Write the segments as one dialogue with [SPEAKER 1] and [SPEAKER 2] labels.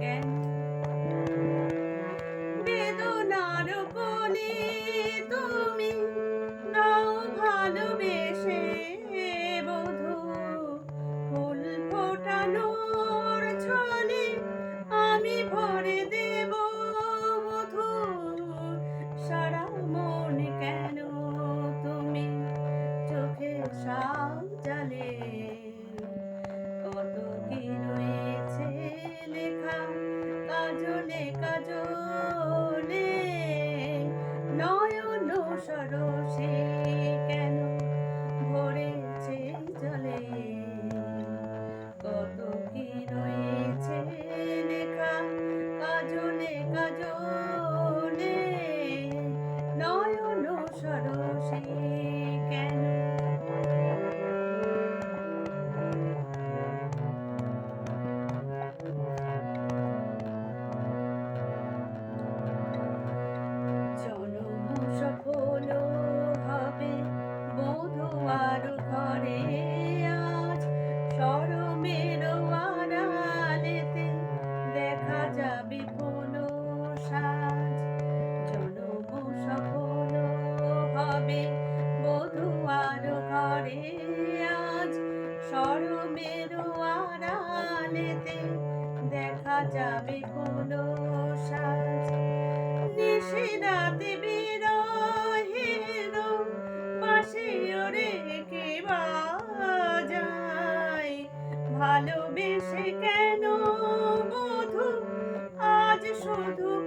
[SPEAKER 1] কেন? বেদনার কোলে তুমি দাও ভালোবেসে বধু। ফুল ফোটানোর ছলে আমি ভরে দেব সারা মন কেন তুমি চোখে সাপ কত কিনা remember. যাবে কোনো সাজ। নিষেধাতে বিরহের পাশে রেখে বাজায়। ভালোবেসে কেন বধু? আজ শুধু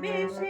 [SPEAKER 1] permission.